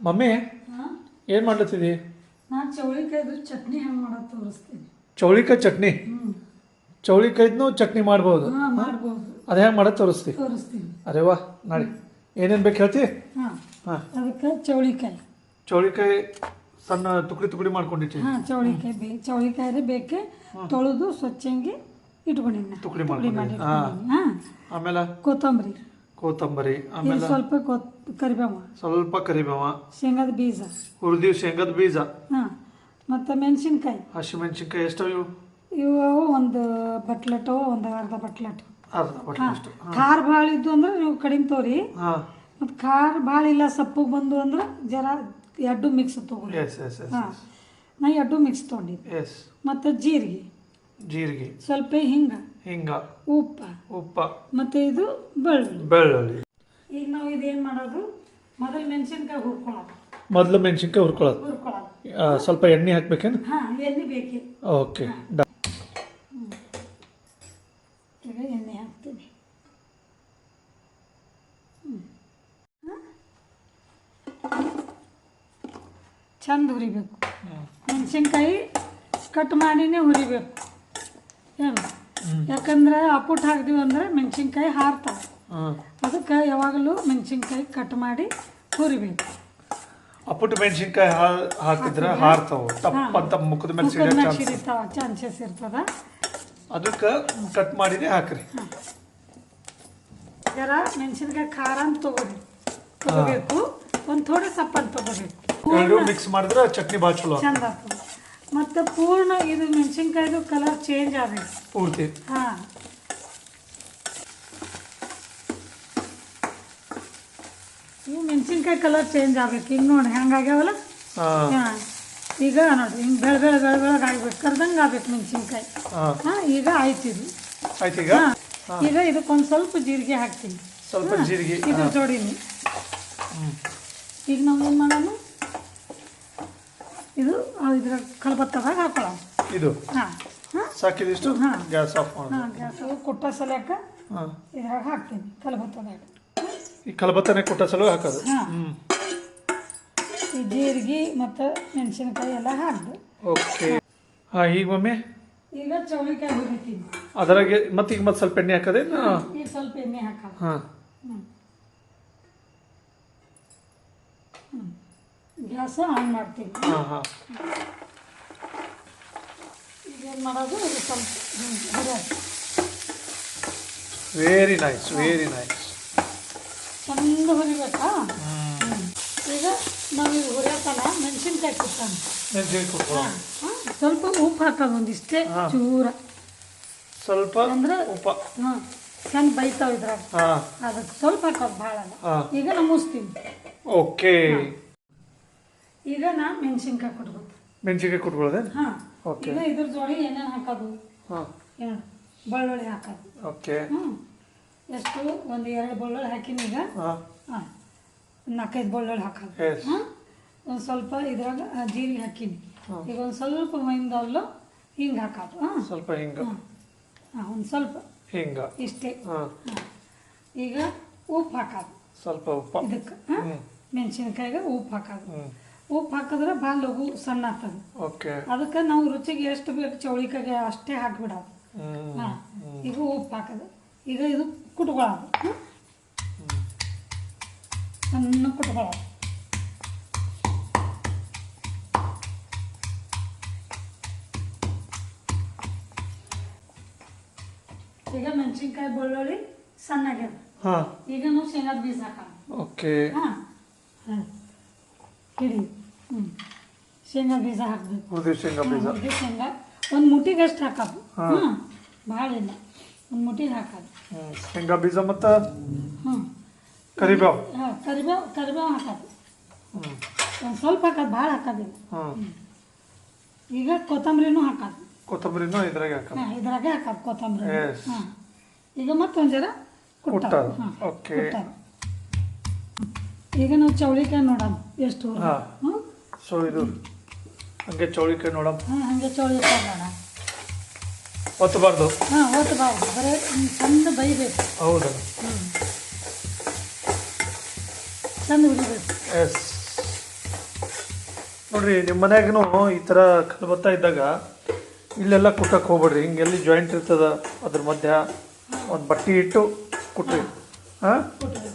Mummy ಹಾಂ? ಏನು ಮಾಡ್ಲತ್ತಿದಿ? ನಾನು ಚೌಳಿಕಾಯ್ದು ಚಟ್ನಿ ಹೆಂಗೆ ಮಾಡೋದು ತೋರಿಸ್ತೀನಿ. ಚೌಳಿಕಾಯಿ ಚಟ್ನಿ? ಹ್ಞೂ ಚಟ್ನಿ ಮಾಡ್ಬೋದು. ಮಾಡ್ಬೋದು. ಅದು ಹೆಂಗೆ ಮಾಡೋದು ತೋರಿಸ್ತಿ? ತೋರಿಸ್ತೀನಿ. ಅರೆ ವಾ ನಾಳೆ ಏನೇನು ಬೇಕು ಹೇಳ್ತಿ? ಹಾಂ. ಅದಕ್ಕೆ ಚೌಳಿಕಾಯಿ. ಚೌಳಿಕಾಯಿ ಸಣ್ಣ ತುಕಡಿ ತುಕಡಿ ಮಾಡ್ಕೊಂಡಿಟ್ಟಿ ಹಾಂ ಚೌಳಿಕಾಯಿ ಬೇ ಚೌಳಿಕಾಯಿ ಬೇಕೆ. ತೊಳೆದು ಸ್ವಚ್ಛಂಗಿ ಇಟ್ಕೊಂಡಿನಿ. ತುಕಡಿ ಮಾಡಿ ಹಾಂ. ಆಮೇಲೆ? ಕೊತ್ತಂಬರಿ. ಕೊತ್ತಂಬರಿ ಆಮೇಲೆ ಸ್ವಲ್ಪ ಕೊತ್ ಕರಿಬೇವ. ಸ್ವಲ್ಪ ಕರಿಬೇವ. ಶೇಂಗಾದ ಬೀಜ. ಹುರಿದಿವ್ ಶೇಂಗದ ಬೀಜ. ಹಾಂ ಮತ್ತು ಮೆಣಸಿನ್ಕಾಯಿ. ಹಸಿಮೆಣಸಿನ್ಕಾಯಿ ಎಷ್ಟು ಇವು? ಇವು ಒಂದು ಬಟ್ಲೆಟ್ ಒಂದು ಅರ್ಧ ಬಟ್ಲೆಟ್. ಅರ್ಧ ಬಟ್ಲು ಹಾಂ ಅಷ್ಟು. ಖಾರ ಭಾಳ ಇದ್ದು ಅಂದ್ರೆ ನೀವು ಕಡಿಮೆ ತೋರಿ. ಹಾಂ. ಮತ್ತು ಖಾರ ಭಾಳ ಇಲ್ಲ ಸಪ್ಪಗೆ ಬಂದು ಅಂದ್ರೆ ಜರ ಎರಡು ಮಿಕ್ಸ್ ತೊಗೊಳ್ಳಿ. ಎಸ್ ಎಸ್ ಎಸ್ ಹಾಂ. ನಾ ಎರಡು ಮಿಕ್ಸ್ ತೊಗೊಂಡಿದ್ದೆ. ಎಸ್ ಮತ್ತು ಜೀರಿಗೆ. ಜೀರಿಗೆ. ಸ್ವಲ್ಪ ಹಿಂಗ. ಹಿಂಗ. ಉಪ್ಪ. ಉಪ್ಪ. ಮತ್ತೆ ಇದು ಬೆಳ್ಳುಳ್ಳಿ. ಬೆಳ್ಳುಳ್ಳಿ. ಈಗ ನಾವು ಇದೇನು ಮಾಡೋದು? ಮೊದಲು ಮೆಣಸಿನ್ಕಾಯಿ ಹುರ್ಕೊಳ್ಳೋದು. ಮೊದಲು ಮೆಣಸಿನ್ಕಾಯಿ ಹುರ್ಕೊಳ್ಳೋದು. ಹುರ್ಕೊಳ್ಳೋದು. ಸ್ವಲ್ಪ ಎಣ್ಣೆ ಹಾಕ್ಬೇಕೇನು? ಹಾಂ ಎಣ್ಣೆ ಬೇಕೇ? ಓಕೆ ಎಣ್ಣೆ ಹಾಕ್ತೀನಿ. ಚಂದ ಹುರಿಬೇಕು. ಮೆಣಸಿನ್ಕಾಯಿ ಕಟ್ ಮಾಡಿನೇ ಹುರಿಬೇಕು. ಏನು ಯಾಕಂದ್ರೆ ಅಪ್ಪುಟ್ ಹಾಕ್ದಿವಿ ಅಂದ್ರೆ ಮೆಣಸಿನ್ಕಾಯಿ ಹಾರ್ತಾವೆ ಹಾಂ ಅದಕ್ಕೆ ಯಾವಾಗಲೂ ಮೆಣಸಿನ್ಕಾಯಿ ಕಟ್ ಮಾಡಿ ಹುರಿಬೇಕು. ಅಪ್ಪುಟ್ ಮೆಣಸಿನ್ಕಾಯಿ ಹಾಕಿದ್ರೆ ಹಾರ್ತಾವ. ತಪ್ಪಂತ ಮುಖದ ಮೇಲೆ ಸಿಡಿತಾವ ಚಾನ್ಸಸ್ ಇರ್ತದ. ಅದಕ್ಕೆ ಕಟ್ ಮಾಡಿನೇ ಹಾಕ್ರಿ. ಜರ ಮೆಣಸಿನ್ಕಾಯಿ ಖಾರ ಅಂತ ತಗೋರಿ. ತಗೋಬೇಕು. ಒಂದು ಥೋಡೆ ಸಪ್ಪನ್ ತಗೋಬೇಕು. ಎರಡು ಮಿಕ್ಸ್ ಮಾಡಿದ್ರೆ ಚಟ್ನಿ ಭಾಳ ಚಲೋ ಚಂದ ಆಗ್ತದೆ. ಮತ್ತು ಪೂರ್ಣ ಇದು ಮೆಣಸಿನ್ಕಾಯ್ದು ಕಲರ್ ಚೇಂಜ್ ಆಗಬೇಕು ಪೂರ್ತಿ. ಹಾಂ. ಇವು ಮೆಣಸಿನ್ಕಾಯಿ ಕಲರ್ ಚೇಂಜ್ ಆಗಬೇಕು. ಈಗ ನೋಡಿ ಹೆಂಗಾಗ್ಯಾವಲ್ಲ ಹಾಂ. ಹಾಂ. ಈಗ ನೋಡಿ ಹಿಂಗೆ ಬೆಳೆ ಬೆಳೆ ಬೆಳೆ ಬೆಳಗ್ಗೆ ಆಗ್ಬೇಕು. ಕರ್ದಂಗೆ ಆಗ್ಬೇಕು ಮೆಣಸಿನ್ಕಾಯಿ. ಹಾಂ. ಈಗ ಆಯ್ತು ಇದು. ಆಯ್ತು ಈಗ? ಇದಕ್ಕೊಂದ್ ಈಗ ಇದಕ್ಕೊಂದು ಸ್ವಲ್ಪ ಜೀರಿಗೆ ಹಾಕ್ತೀನಿ. ಸ್ವಲ್ಪ ಜೀರಿಗೆ ಇದು ಜೋಡಿನಿ. ಈಗ ನಾವು ಏನು ಮಾಡೋಣ ಇದ್ರ ಕಲ್ಬತ್ತದಾಗ ಹಾಕೊಳ್ಳೋಣ ಇದು? ಹಾಂ. ಸಾಕಿದಿಷ್ಟು ಹಾಂ. ಗ್ಯಾಸ್ ಆಫ್ ಮಾಡಿ ಹಾಂ ಗ್ಯಾಸ್ ಕುಟ್ಟ ಸಲಕ ಹಾಂ. ಇದ್ರಾಗ ಹಾಕ್ತೀನಿ ಕಲ್ಬತ್ತದಾಗ. ಈ ಕಲಬತ್ತನೆ ಕೊಟ್ಟ ಸಲ ಹಾಕೋದು? ಹಾಂ. ಹ್ಞೂ ಈ ಜೀರಿಗೆ ಮತ್ತು ಮೆಣಸಿನಕಾಯಿ ಎಲ್ಲ ಹಾಕ್ದು. ಓಕೆ. ಹಾಂ ಈಗ ಮಮ್ಮಿ ಈಗ ಚೌಳಿಕಾಯಿ ಹುರಿತೀನಿ. ಅದರಾಗೆ ಮತ್ತೆ ಈಗ ಮತ್ತೆ ಸ್ವಲ್ಪ ಎಣ್ಣೆ ಹಾಕೋದೇನು? ಈಗ ಸ್ವಲ್ಪ ಎಣ್ಣೆ ಹಾಕ ಹಾಂ. ಹ್ಞೂ ಗ್ಯಾಸ್ ಆನ್ ಮಾಡ್ತೀನಿ. ಹಾಂ ಹಾಂ. ಈಗ ಏನು ಮಾಡೋದು? ಇದು ಸ್ವಲ್ಪ ವೆರಿ ನೈಸ್ ವೆರಿ ನೈಸ್ ಚಂದ ಹುರಿಬೇಕಾ. ಈಗ ನಾವು ಇದು ಹುರಿಯೋತನ ಮೆಣಸಿನ್ಕಾಯಿ ಕುಟ್ಟಾನ ಮೆಣಸಿನ್ಕಾಯಿ ಸ್ವಲ್ಪ ಉಪ್ಪು ಹಾಕೋದು ಒಂದಿಷ್ಟೇ. ಚೂರ. ಸ್ವಲ್ಪ ಅಂದ್ರೆ ಉಪ್ಪ. ಹಾಂ ಚಂದ ಬೈತಾವ ಇದ್ರಾಗ. ಹಾಂ. ಅದಕ್ಕೆ ಸ್ವಲ್ಪ ಹಾಕೋದು ಭಾಳ ಈಗ ಹಾಂ. ಈಗ ನಮಸ್ತೀನಿ ಓಕೆ ಈಗ ನಾ ಮೆಣಸಿನ್ಕಾಯಿ ಕೊಟ್ಬೋದು ಮೆಣಸಿನ್ಕಾಯಿ ಕೊಟ್ಕೊಳ್ಳೋದೇನು ಹಾಂ. ಓಕೆ ಈಗ ಇದ್ರ ಜೋಡಿ ಏನೇನು ಹಾಕೋದು? ಹಾಂ. ಏನು ಬೆಳ್ಳುಳ್ಳಿ ಹಾಕೋದು. ಓಕೆ ಹ್ಞೂ ಎಷ್ಟು? ಒಂದು ಎರಡು ಬೆಳ್ಳುಳ್ಳಿ ಹಾಕಿನಿ ಈಗ. ಹಾಂ. ಹಾಂ. ನಾಲ್ಕೈದು ಬೆಳ್ಳುಳ್ಳಿ ಹಾಕೋದು. ಹಾಂ. ಒಂದು ಸ್ವಲ್ಪ ಇದ್ರಾಗ ಜೀರಿಗೆ ಹಾಕಿನಿ. ಈಗ ಒಂದು ಸ್ವಲ್ಪ ಮೈಂದಲ್ಲು ಹಿಂಗೆ ಹಾಕೋದು. ಹಾಂ. ಸ್ವಲ್ಪ ಹಿಂಗ. ಹಾಂ. ಒಂದು ಸ್ವಲ್ಪ. ಹಿಂಗ. ಇಷ್ಟೇ. ಹಾಂ. ಈಗ ಉಪ್ಪು ಹಾಕೋದು. ಸ್ವಲ್ಪ ಉಪ್ಪು. ಇದಕ್ಕೆ ಹಾಂ. ಮೆಣಸಿನ್ಕಾಯಿಗೆ ಉಪ್ಪು ಹಾಕೋದು. ಉಪ್ಪು ಹಾಕಿದ್ರೆ ಭಾಳ ಲಘು ಸಣ್ಣ ಆಗ್ತದೆ. ಓಕೆ. ಅದಕ್ಕೆ ನಾವು ರುಚಿಗೆ ಎಷ್ಟು ಬೇಕು ಚೌಳಿಕಾಗೆ ಅಷ್ಟೇ ಹಾಕ್ಬಿಡೋದು. ಹಾಂ ಈಗ ಉಪ್ಪು ಹಾಕೋದು. ಈಗ ಇದು ಕುಟ್ಕೊಳ್ಳೋದು? ಸಣ್ಣ ಕುಟ್ಕೊಳ್ಳೋದು. ಈಗ ಮೆಣಸಿನ್ಕಾಯಿ ಬೆಳ್ಳುಳ್ಳಿ ಸಣ್ಣಾಗ್ಯದ ಹಾಂ. ಈಗ ನಾವು ಶೇಂಗಾದ ಬೀಜ ಹಾಕೋಣ. ಓಕೆ. ಹಾಂ. ಹಾಂ ಹಿಡಿ ಶೇಂಗಾ ಬೀಜ ಹಾಕಬೇಕು. ಹುರಿದ ಶೇಂಗಾ ಬೀಜ. ಮುದ್ದೆ ಶೇಂಗಾ. ಒಂದು ಮುಟ್ಟಿಗೆ ಅಷ್ಟು ಹಾಕೋದು. ಹಾಂ. ಭಾಳ ಇಲ್ಲ. ಒಂದು ಮುಟ್ಟಿಗೆ ಹಾಕೋದು. ಹ್ಞೂ ಶೇಂಗಾ ಬೀಜ ಮತ್ತು ಹ್ಞೂ ಕರಿಬೇವು. ಹಾಂ ಕರಿಬೇವು ಕರಿಬೇವು ಹಾಕೋದು. ಹ್ಞೂ ಒಂದು ಸ್ವಲ್ಪ ಹಾಕೋದು ಭಾಳ ಹಾಕೋದಿಲ್ಲ ಹಾಂ ಈಗ ಕೊತ್ತಂಬರಿನೂ ಹಾಕೋದು. ಕೊತ್ತಂಬರಿನೂ ಇದ್ರಾಗೆ ಹಾಕೋದು. ಹಾಂ ಇದ್ರಾಗೆ ಹಾಕೋದು ಕೊತ್ತಂಬರಿ. Yes. ಹಾಂ. ಈಗ ಮತ್ತೊಂದು ಜರ ಕುಟ್ಟೋದು. ಹಾಂ Okay. ಕುಟ್ಟೋದು. ಈಗ ನಾವು ಚೌಳಿಕಾಯಿ ನೋಡೋಣ. ಎಷ್ಟು ಹಾಂ. ಹ್ಞೂ ಸೊ ಇದು ಹಂಗೆ ಚೌಳಿಕಾಯಿ ನೋಡಪ್ಪ ಹಂಗೆ ಹಾಗೆ ಚೌಳಿಕಾಯಿ ನೋಡೋಣ. ಒತ್ತಬಾರ್ದು ಹಾಂ ಒತ್ತಬಾರ್ದು ಬರೀ ಹಿಂಗ್ ಚಂದ ಬೈಬೇಕು. ಹೌದು. ಹ್ಞೂ ಚಂದ ಉರಿಬೇಕು. ಎಸ್ ನೋಡ್ರಿ ನಿಮ್ಮ ಮನ್ಯಾಗನು ಈ ಥರ ಕಲ್ಬತ್ತ ಇದ್ದಾಗ ಇಲ್ಲೆಲ್ಲ ಕುಟ್ಟಕ್ಕೆ ಹೋಗ್ಬೇಡ್ರಿ. ಹಿಂಗೆಲ್ಲಿ ಜಾಯಿಂಟ್ ಇರ್ತದ ಅದ್ರ ಮಧ್ಯ ಒಂದು ಬಟ್ಟೆ ಇಟ್ಟು ಕುಟ್ರಿ. ಹಾಂ?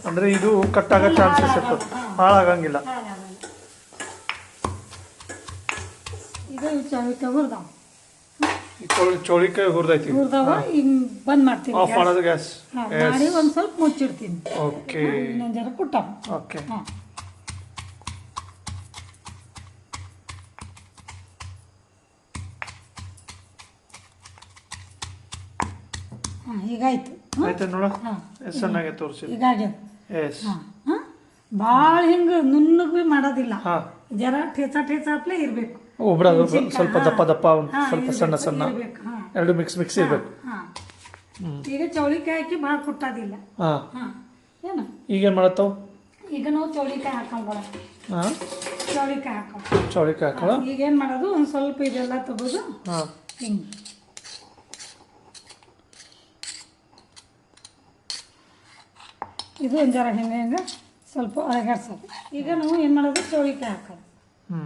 ಅಂದರೆ ಇದು ಕಟ್ ಆಗೋ ಚಾನ್ಸಸ್ ಇರ್ತದೆ. ಹಾಳಾಗಂಗಿಲ್ಲ. ಚೌಳಿಕಾಯಿ ಹುರಿದಾವ. ಈ ಚೋಳಿ ಚೋಳಿಕಾಯಿ ಹುರಿದೈತಿ ಹುರಿದಾವ ಈಗ ಬಂದ್ ಮಾಡ್ತೀನಿ ಆಫ್ ಮಾಡೋದು ಗ್ಯಾಸ್. ಹಾ, ಮಾಡಿ ಒಂದು ಸ್ವಲ್ಪ ಮುಚ್ಚಿಡ್ತೀನಿ. ಓಕೆ ಇನ್ನೊಂದು ಜರ ಕುಟ್ಟಾವ. ಓಕೆ ಹಾಂ. ಹಾಂ ಈಗಾಯ್ತು ಆಯ್ತು. ನೋಡ. ಹಾಂ. ಎಷ್ಟು ಚೆನ್ನಾಗಿ ತೋರಿಸಿ ಈಗ ಆಗ್ಯದ. ಎಸ್ ಹಾಂ. ಹಾಂ. ಭಾಳ ಹಿಂಗೆ ನುಣ್ಣಗೆ ಭೀ ಮಾಡೋದಿಲ್ಲ. ಹಾಂ. ಜರ ಠೇಚ ಠೇಚ ಹಪ್ಲೆ ಇರಬೇಕು. ಒಬ್ರದು ಸ್ವಲ್ಪ ದಪ್ಪ ದಪ್ಪ ಸ್ವಲ್ಪ ಸಣ್ಣ ಸಣ್ಣ ಎರಡು ಮಿಕ್ಸ್ ಮಿಕ್ಸ್ ಇರಬೇಕು. ಈಗ ಚೌಳಿಕಾಯಿ ಹಾಕಿ ಭಾಳ ಕುಟ್ಟೋದಿಲ್ಲ. ಹಾಂ. ಹಾಂ. ಏನು? ಈಗೇನು ಮಾಡತ್ತವು? ಈಗ ನಾವು ಚೌಳಿಕಾಯಿ ಹಾಕೊಂಬೋಳ ಹಾಂ. ಚೌಳಿಕಾಯಿ ಹಾಕೋ ಚೌಳಿಕಾಯಿ ಹಾಕೋಣ ಈಗ ಏನು ಮಾಡೋದು? ಒಂದು ಸ್ವಲ್ಪ ಇದೆಲ್ಲ ತಗೋದು. ಹಾಂ. ಹಿಂಗೆ. ಇದು ಒಂದು ಜರ ಹಿಂಗೆ ಹಿಂಗೆ ಸ್ವಲ್ಪ ಅಳಗಾಡ್ಸೋದು ಈಗ ನಾವು ಏನು ಮಾಡೋದು? ಚೌಳಿಕಾಯಿ ಹಾಕೋದು. ಹ್ಞೂ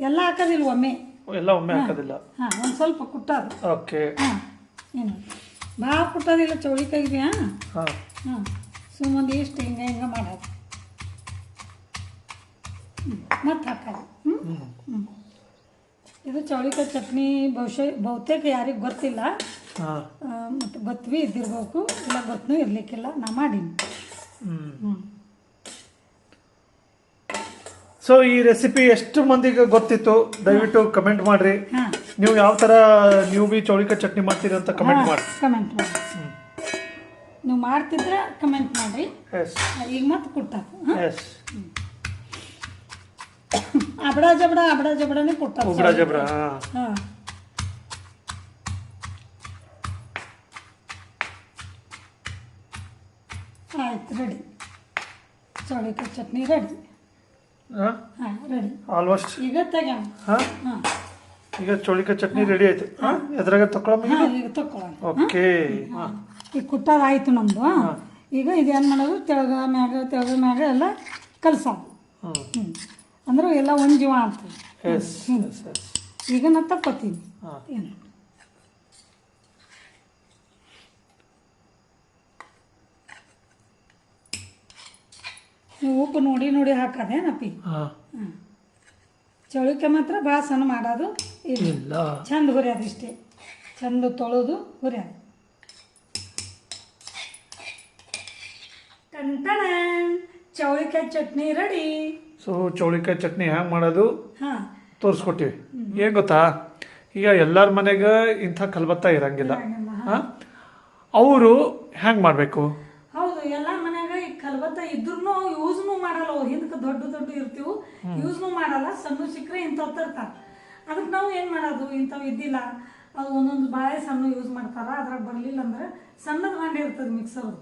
ಎಲ್ಲ ಹಾಕೋದಿಲ್ಲ ಒಮ್ಮೆ. ಎಲ್ಲ ಒಮ್ಮೆ ಹಾಕೋದಿಲ್ಲ. ಹಾಂ ಒಂದು ಸ್ವಲ್ಪ ಕುಟ್ಟೋದು. ಓಕೆ. ಹಾಂ ಏನು? ಭಾಳ ಕುಟ್ಟೋದಿಲ್ಲ ಚೌಳಿಕಾಯಿಗೆ ಹಾಂ ಹಾಂ. ಹಾಂ ಸುಮ್ಮನೆ ಇಷ್ಟು ಹಿಂಗೆ ಹಿಂಗೆ ಮಾಡೋದು. ಮತ್ತೆ ಹಾಕೋದು. ಹ್ಞೂ ಹ್ಞೂ ಇದು ಚೌಳಿಕಾಯಿ ಚಟ್ನಿ ಬಹುಶಃ ಬಹುತೇಕ ಯಾರಿಗೆ ಗೊತ್ತಿಲ್ಲ. ಹಾಂ. ಮತ್ತು ಬತ್ವಿ ಇದ್ದಿರ್ಬೇಕು ಇಲ್ಲ ಗೊತ್ತೂ ಇರಲಿಕ್ಕಿಲ್ಲ. ನಾ ಮಾಡೀನಿ. ಹ್ಞೂ ಹ್ಞೂ ಸೊ ಈ ರೆಸಿಪಿ ಎಷ್ಟು ಮಂದಿಗೆ ಗೊತ್ತಿತ್ತು? ದಯವಿಟ್ಟು ಕಮೆಂಟ್ ಮಾಡ್ರಿ. ಹಾಂ. ನೀವು ಯಾವ ಥರ ನೀವು ಬಿ ಚೌಳಿಕಾಯಿ ಚಟ್ನಿ ಮಾಡ್ತೀರಿ ಅಂತ ಕಮೆಂಟ್ ಮಾಡಿ ಕಮೆಂಟ್ ಮಾಡಿ ನೀವು ಮಾಡ್ತಿದ್ರೆ ಕಮೆಂಟ್ ಮಾಡ್ರಿ. ಎಸ್ ಈಗ ಮತ್ತೆ ಕೊಡ್ತಾರೆ. ಎಸ್ ಅಬಡ ಜಬಡ ಅಬಡ ಜಬಡನೇ ಕೊಡ್ತಾರೆ ಉಗ್ರ ಜಬ್ರ ಹಾಂ. ಆಯ್ತು ರೆಡಿ ಚೌಳಿಕಾಯಿ ಚಟ್ನಿ ರೆಡಿ ಆಲ್ಮೋಸ್ಟ್ ಈಗ ಹಾಂ? ಈಗ ಚೌಳಿಕಾಯಿ ಚಟ್ನಿ ರೆಡಿ ಆಯ್ತು. ಹಾಂ? ಎದ್ರಾಗ ಈಗ ತಕೊಳ್ಳೋಣ ಓಕೆ ಹಾಂ. ಈಗ ಕುಟ್ಟೋದಾಯ್ತು ನಮ್ಮದು ಈಗ ಇದೇನು ಮಾಡೋದು? ತೆಳಗ ಮ್ಯಾಗ ತೆಳಗ ಮ್ಯಾಗ ಎಲ್ಲ ಕಲಸ ಹ್ಞೂ ಅಂದ್ರೆ ಎಲ್ಲ ಒಂದು ಜೀವ ಅಂತ ಈಗ ನಾ ತಪ್ಪತ್ತೀನಿ ಹಾಂ. ಏನು? ನೀವು ಉಪ್ಪು ನೋಡಿ ನೋಡಿ ಹಾಕೋದೇನಪ್ಪಿ ಹಾಂ. ಚೌಳಿಕಾಯಿ ಮಾತ್ರ ಭಾಳ ಸಣ್ಣ ಮಾಡೋದು ಇಲ್ಲ. ಇಲ್ಲ. ಚಂದ ಹುರಿಯೋದು ಇಷ್ಟೇ. ಚಂದ ತೊಳೆದು ಹುರಿಯೋದು. ಟಂಟಣ ಚೌಳಿಕಾಯಿ ಚಟ್ನಿ ರೆಡಿ. ಸೊ ಚೌಳಿಕಾಯಿ ಚಟ್ನಿ ಹ್ಯಾಂಗೆ ಮಾಡೋದು? ಹಾಂ. ತೋರಿಸ್ಕೊಟ್ಟಿವಿ. ಏನು ಗೊತ್ತಾ? ಈಗ ಎಲ್ಲರ ಮನೆಗೆ ಇಂಥ ಕಲ್ಬತ್ತ ಇರಂಗಿಲ್ಲ. ಹಾಂ? ಅವರು ಹ್ಯಾಂಗೆ ಮಾಡಬೇಕು? ಯೂಸ್ನು ಮಾಡಲ್ಲ ಸಣ್ಣ ಸಿಕ್ಕರೆ ಇಂಥವು ತರ್ತಾರೆ. ಅದಕ್ಕೆ ನಾವು ಏನು ಮಾಡೋದು ಇಂಥವು ಇದ್ದಿಲ್ಲ. ಅದು ಒಂದೊಂದು ಬಾಳೆ ಸಣ್ಣ ಯೂಸ್ ಮಾಡ್ತಾರ ಅದ್ರಾಗ ಬರಲಿಲ್ಲ ಅಂದ್ರೆ ಸಣ್ಣದ ಗಂಡೆ ಇರ್ತದೆ ಮಿಕ್ಸರ್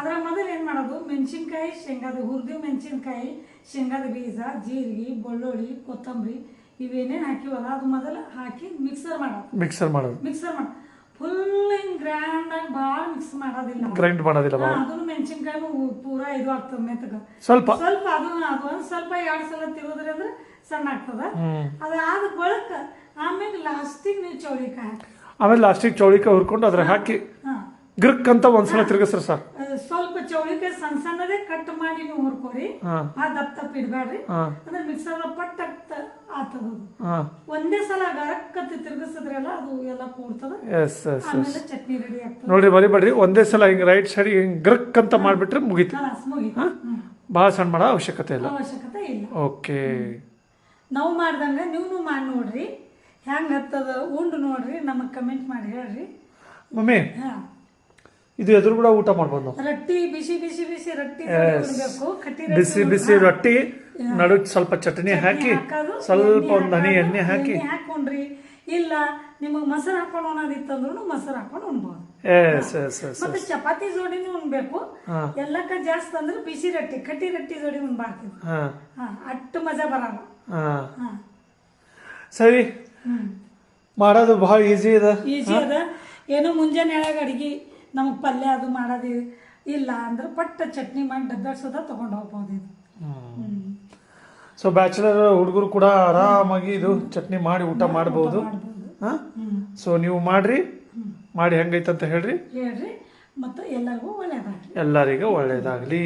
ಅದ್ರ ಮೊದಲು ಏನು ಮಾಡೋದು ಮೆಣಸಿನ್ಕಾಯಿ ಶೇಂಗಾದ ಹುರಿದು ಮೆಣಸಿನ್ಕಾಯಿ ಶೇಂಗಾದ ಬೀಜ ಜೀರಿಗೆ ಬೆಳ್ಳುಳ್ಳಿ ಕೊತ್ತಂಬರಿ ಇವೇನೇನು ಹಾಕಿವಲ್ಲ ಅದು ಮೊದಲು ಹಾಕಿ ಮಿಕ್ಸರ್ ಮಾಡೋದು. ಮಿಕ್ಸರ್ ಮಾಡೋದು. ಮಿಕ್ಸರ್ ಮಾಡಿ ಫುಲ್ ಹಿಂಗೆ ಗ್ರ್ಯಾಂಡ್ ಆಗಿ ಭಾಳ ಮಿಕ್ಸ್ ಮಾಡೋದಿಲ್ಲ ಗ್ರೈಂಡ್ ಮಾಡೋದಿಲ್ಲ ಹಾ, ಬಾವ ಅದನ್ನು ಮೆಣಸಿನ್ಕಾಯಿ ಪೂರಾ ಇದು ಆಗ್ತದೆ ಮೆತ್ತಗ. ಸ್ವಲ್ಪ. ಸ್ವಲ್ಪ ಅದು ಅದು ಒಂದು ಸ್ವಲ್ಪ ಎರಡು ಸಲ ತಿರುವುದ್ರಿಂದ ಸಣ್ಣ ಆಗ್ತದ. ಅದಾದ ಬಳಿಕ ಆಮೇಲೆ ಲಾಸ್ಟಿಗೆ ನೀವು ಚೌಳಿಕಾಯಿ ಹಾಕಿ ಆಮೇಲೆ ಲಾಸ್ಟಿಗೆ ಚೌಳಿಕಾಯಿ ಹುರ್ಕೊಂಡು ಅದ್ರ ಹಾಕಿ. ಹಾ. ಗ್ರಿಕ್ ಅಂತ ಒಂದ್ಸಲ ತಿರುಗಿಸ್ರಿ ಸರ್. ಅದು ಸ್ವಲ್ಪ ಚೌಳಿಕಾಯಿ ಸಣ್ಣ ಸಣ್ಣದೇ ಕಟ್ ಮಾಡಿ ನೀವು ಹುರ್ಕೋರಿ. ಹಾಂ. ಆ ದಪ್ಪ ದಪ್ಪ ಇಡಬೇಡ್ರಿ ಹಾಂ. ಅಂದ್ರೆ ಮಿಕ್ಸರ್ ಪಟ್ಟ ಆತದ ಬರೀ ಹಾಂ. ಒಂದೇ ಸಲ ತಿರುಗಿಸಿದ್ರಲ್ಲ ಅದು ಎಲ್ಲ ಕೂಡ್ತದ. ಎಸ್ ಎಸ್ ಎಸ್ ಆಮೇಲೆ ಚಟ್ನಿ ರೆಡಿ ಆಗ್ತದೆ. ನೋಡ್ರಿ ಮರಿಬೇಡ್ರಿ ಒಂದೇ ಸಲ ಹಿಂಗೆ ರೈಟ್ ಸೈಡ್ ಹಿಂಗೆ ಗ್ರಕ್ ಅಂತ ಮಾಡಿಬಿಟ್ರೆ ಮುಗೀತು. ಬಹಳ ಮುಗೀತು. ಹ್ಮ್. ಭಾಳ ಸಣ್ಣ ಮಾಡೋ ಅವಶ್ಯಕತೆ ಇಲ್ಲ. ಅವಶ್ಯಕತೆ ಇಲ್ಲ. ಓಕೆ. ನಾವು ಮಾಡ್ದಂಗ ನೀವು ಮಾಡಿ ನೋಡ್ರಿ. ಹೆಂಗೆ ಹತ್ತದ ಉಂಡು ನೋಡ್ರಿ ನಮಗೆ ಕಮೆಂಟ್ ಮಾಡಿ ಹೇಳ್ರಿ. ಮಮ್ಮಿ ಹಾಂ. ಇದು ಎದುರು ಕೂಡ ಊಟ ಮಾಡ್ಬೋದು ನಾವು. ರೊಟ್ಟಿ ಬಿಸಿ ಬಿಸಿ ಬಿಸಿ ರೊಟ್ಟಿ ಉಣ್ಬೇಕು. ಕಟ್ಟಿ ರೊಟ್ಟಿ ಬಿಸಿ ಬಿಸಿ ರೊಟ್ಟಿ. ನಡುಕ್ ಸ್ವಲ್ಪ ಚಟ್ನಿ ಹಾಕಿ ಸ್ವಲ್ಪ ಒಂದು ಹನಿ ಎಣ್ಣೆ ಹಾಕಿ. ಹಾಕೊಂಡ್ರಿ. ಇಲ್ಲ ನಿಮಗೆ ಮೊಸರು ಹಾಕೊಂಡು ಅನ್ನೋದಿತ್ತಂದ್ರೂ ಮೊಸರು ಹಾಕೊಂಡು ಉಣ್ಬೋದು. ಮತ್ತೆ ಚಪಾತಿ ಜೋಡಿನೂ ಉಣ್ಬೇಕು. ಎಲ್ಲಕ್ಕ ಜಾಸ್ತಿ ಅಂದ್ರೆ ಬಿಸಿ ರೊಟ್ಟಿ ಕಟ್ಟಿ ರೊಟ್ಟಿ ಜೋಡಿ ಉಣ್ಬಾರ್ದು. ಅಟ್ಟು ಮಜಾ ಬರಲ್ಲ. ಸರಿ. ಮಾಡೋದು ಬಹಳ ಈಸಿ ಇದೆ ಈಜಿ ಅದ. ಏನೋ ಮುಂಜಾನೆ ಹೇಳಾಗ ಅಡಿಗೆ ನಮಗೆ ಪಲ್ಯ ಅದು ಮಾಡೋದು ಇಲ್ಲ ಅಂದ್ರೆ ಪಟ್ಟ ಚಟ್ನಿ ಮಾಡಿ ಡಬ್ಬಾಡ್ಸೋದ ತಗೊಂಡು ಹೋಗ್ಬೋದು ಇದು. ಸೊ ಬ್ಯಾಚುಲರ್ ಹುಡುಗರು ಕೂಡ ಆರಾಮಾಗಿ ಇದು ಚಟ್ನಿ ಮಾಡಿ ಊಟ ಮಾಡ್ಬೋದು. ಹಾಂ? ಸೊ ನೀವು ಮಾಡ್ರಿ. ಮಾಡಿ ಹೆಂಗೈತೆ ಅಂತ ಹೇಳ್ರಿ. ಹೇಳ್ರಿ. ಮತ್ತು ಎಲ್ಲರಿಗೂ ಒಳ್ಳೆಯದಾಗಲಿ ಎಲ್ಲರಿಗೂ ಒಳ್ಳೇದಾಗಲಿ.